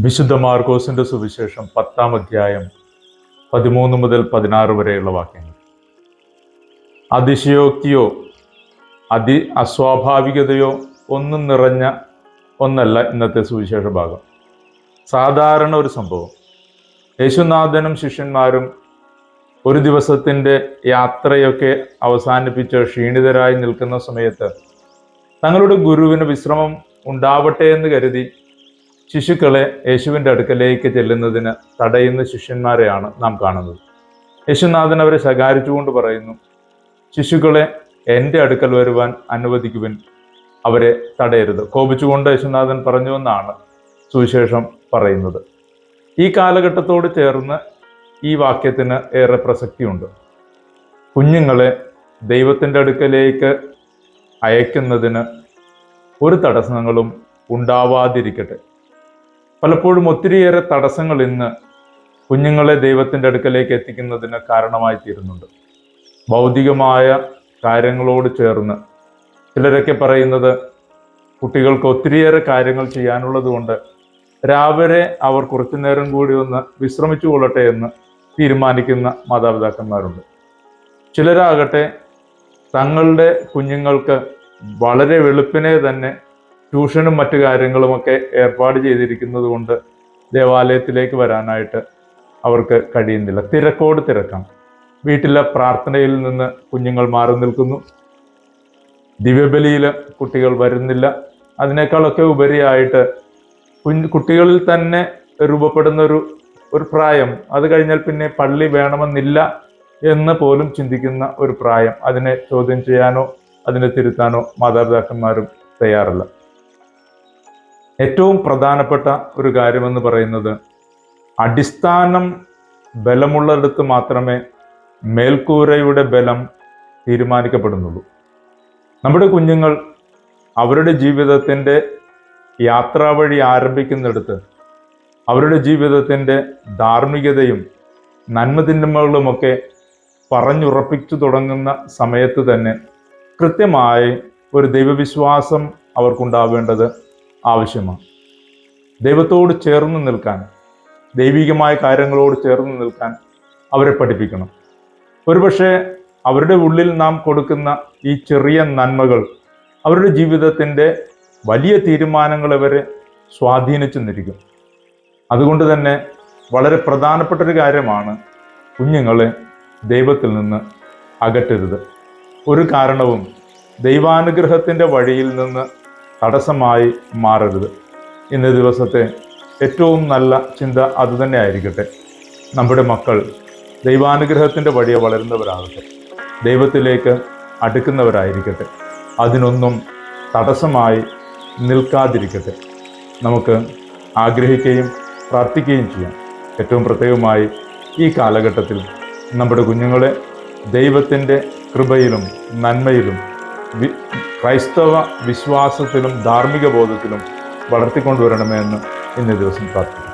വിശുദ്ധ മാർക്കോസിന്റെ സുവിശേഷം പത്താം അധ്യായം പതിമൂന്ന് മുതൽ പതിനാറ് വരെയുള്ള വാക്യങ്ങൾ. അതിശയോക്തിയോ അതി അസ്വാഭാവികതയോ ഒന്നും നിറഞ്ഞ ഒന്നല്ല ഇന്നത്തെ സുവിശേഷ ഭാഗം. സാധാരണ ഒരു സംഭവം. യേശുനാഥനും ശിഷ്യന്മാരും ഒരു ദിവസത്തിന്റെ യാത്രയൊക്കെ അവസാനിപ്പിച്ച് ക്ഷീണിതരായി നിൽക്കുന്ന സമയത്ത് തങ്ങളുടെ ഗുരുവിന് വിശ്രമം ഉണ്ടാവട്ടെ എന്ന് കരുതി ശിശുക്കളെ യേശുവിന്റെ അടുക്കലേക്ക് ചെല്ലുന്നതിന് തടയുന്ന ശിഷ്യന്മാരെയാണ് നാം കാണുന്നത്. യേശുനാഥൻ അവരെ ശകാരിച്ചുകൊണ്ട് പറയുന്നു ശിശുക്കളെ എന്റെ അടുക്കൽ വരുവാൻ അനുവദിക്കുവിൻ അവരെ തടയരുത്. കോപിച്ചുകൊണ്ട് യേശുനാഥൻ പറഞ്ഞുവെന്നാണ് സുവിശേഷം പറയുന്നത്. ഈ കാലഘട്ടത്തോട് ചേർന്ന് ഈ വാക്യത്തിന് ഏറെ പ്രസക്തിയുണ്ട്. കുഞ്ഞുങ്ങളെ ദൈവത്തിന്റെ അടുക്കലേക്ക് അയക്കുന്നതിന് ഒരു തടസ്സങ്ങളും ഉണ്ടാവാതിരിക്കട്ടെ. പലപ്പോഴും ഒത്തിരിയേറെ തടസ്സങ്ങൾ ഇന്ന് കുഞ്ഞുങ്ങളെ ദൈവത്തിന്റെ അടുക്കലേക്ക് എത്തിക്കുന്നതിന് കാരണമായി തീരുന്നുണ്ട്. ഭൗതികമായ കാര്യങ്ങളോട് ചേർന്ന് ചിലരൊക്കെ പറയുന്നത് കുട്ടികൾക്ക് ഒത്തിരിയേറെ കാര്യങ്ങൾ ചെയ്യാനുള്ളത് കൊണ്ട് രാവിലെ അവർ കുറച്ചു നേരം കൂടി ഒന്ന് വിശ്രമിച്ചു കൊള്ളട്ടെ എന്ന് തീരുമാനിക്കുന്ന മാതാപിതാക്കന്മാരുണ്ട്. ചിലരാകട്ടെ തങ്ങളുടെ കുഞ്ഞുങ്ങൾക്ക് വളരെ വെളുപ്പിനെ തന്നെ ട്യൂഷനും മറ്റു കാര്യങ്ങളുമൊക്കെ ഏർപ്പാട് ചെയ്തിരിക്കുന്നത് കൊണ്ട് ദേവാലയത്തിലേക്ക് വരാനായിട്ട് അവർക്ക് കഴിയുന്നില്ല. തിരക്കോട് തിരക്കാണ് വീട്ടിലെ പ്രാർത്ഥനയിൽ നിന്ന് കുഞ്ഞുങ്ങൾ മാറി നിൽക്കുന്നു. ദിവ്യബലിയിൽ കുട്ടികൾ വരുന്നില്ല. അതിനേക്കാളൊക്കെ ഉപരിയായിട്ട് കുഞ്ഞു കുട്ടികളിൽ തന്നെ രൂപപ്പെടുന്ന ഒരു ഒരു പ്രായം. അത് കഴിഞ്ഞാൽ പിന്നെ പള്ളി വേണമെന്നില്ല എന്ന് പോലും ചിന്തിക്കുന്ന ഒരു പ്രായം. അതിനെ ചോദ്യം ചെയ്യാനോ അതിനെ തിരുത്താനോ മാതാപിതാക്കന്മാരും തയ്യാറല്ല. ഏറ്റവും പ്രധാനപ്പെട്ട ഒരു കാര്യമെന്ന് പറയുന്നത് അടിസ്ഥാനം ബലമുള്ളിടത്ത് മാത്രമേ മേൽക്കൂരയുടെ ബലം തീരുമാനിക്കപ്പെടുന്നുള്ളൂ. നമ്മുടെ കുഞ്ഞുങ്ങൾ അവരുടെ ജീവിതത്തിന്റെ യാത്രാ വഴി ആരംഭിക്കുന്നിടത്ത് അവരുടെ ജീവിതത്തിന്റെ ധാർമ്മികതയും നന്മതിന്മകളുമൊക്കെ പറഞ്ഞുറപ്പിച്ചു തുടങ്ങുന്ന സമയത്ത് തന്നെ കൃത്യമായി ഒരു ദൈവവിശ്വാസം അവർക്കുണ്ടാവേണ്ടത് ആവശ്യമാണ്. ദൈവത്തോട് ചേർന്ന് നിൽക്കാൻ ദൈവികമായ കാര്യങ്ങളോട് ചേർന്ന് നിൽക്കാൻ അവരെ പഠിപ്പിക്കണം. ഒരുപക്ഷെ അവരുടെ ഉള്ളിൽ നാം കൊടുക്കുന്ന ഈ ചെറിയ നന്മകൾ അവരുടെ ജീവിതത്തിന്റെ വലിയ തീരുമാനങ്ങളെ വരെ സ്വാധീനിച്ചു നിൽക്കും. അതുകൊണ്ട് തന്നെ വളരെ പ്രധാനപ്പെട്ട ഒരു കാര്യമാണ് കുഞ്ഞുങ്ങളെ ദൈവത്തിൽ നിന്ന് അകറ്റരുത്. ഒരു കാരണവും ദൈവാനുഗ്രഹത്തിന്റെ വഴിയിൽ നിന്ന് തടസ്സമായി മാറരുത്. ഇന്ന ദിവസത്തെ ഏറ്റവും നല്ല ചിന്ത അതുതന്നെ ആയിരിക്കട്ടെ. നമ്മുടെ മക്കൾ ദൈവാനുഗ്രഹത്തിന്റെ വഴിയെ വളരുന്നവരാകട്ടെ. ദൈവത്തിലേക്ക് അടുക്കുന്നവരായിരിക്കട്ടെ. അതിനൊന്നും തടസ്സമായി നിൽക്കാതിരിക്കട്ടെ. നമുക്ക് ആഗ്രഹിക്കുകയും പ്രാർത്ഥിക്കുകയും ചെയ്യാം. ഏറ്റവും പ്രത്യേകമായി ഈ കാലഘട്ടത്തിൽ നമ്മുടെ കുഞ്ഞുങ്ങളെ ദൈവത്തിന്റെ കൃപയിലും നന്മയിലും ക്രൈസ്തവ വിശ്വാസത്തിലും ധാർമ്മിക ബോധത്തിലും വളർത്തിക്കൊണ്ടുവരണമെന്ന് ഇന്നേ ദിവസം പ്രാർത്ഥിക്കുന്നു.